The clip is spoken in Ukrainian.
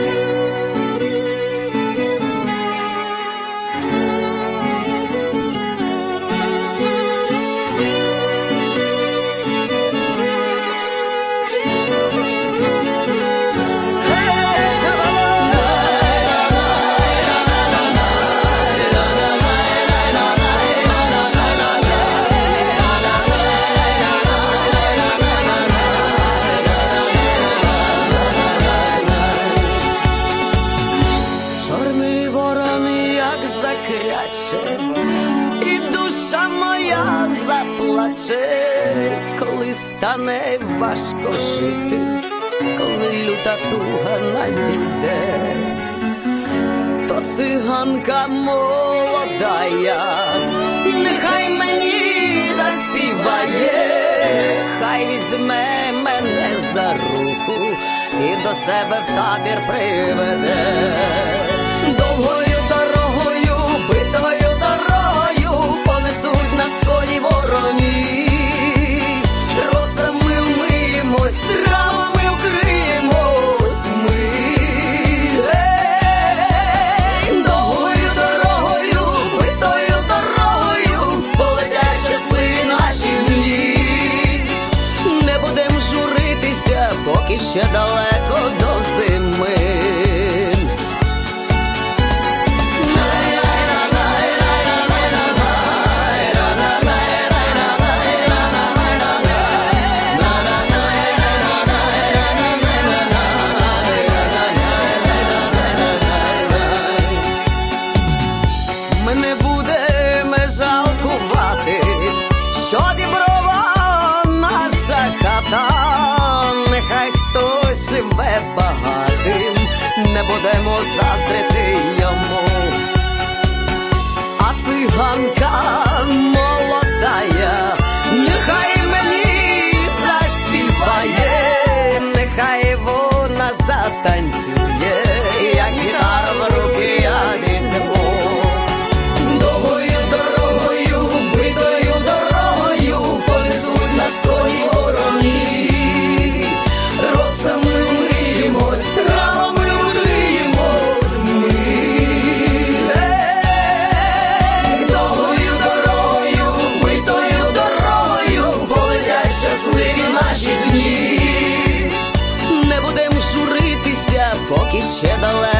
Amen. Ворон, як закляче, і душа моя заплаче, коли стане важко жити, коли люта туга надійде, то циганка молодая, нехай мені заспіває, хай візьме мене за руку і до себе в табір приведе. Довгою дорогою, битою дорогою понесуть на коні вороні. Росами вмиємось, травами укриємось ми. Ей! Довгою дорогою, битою дорогою, полетять щасливі наші дні. Не будем журитися, поки ще далеко заспіває, ще далеко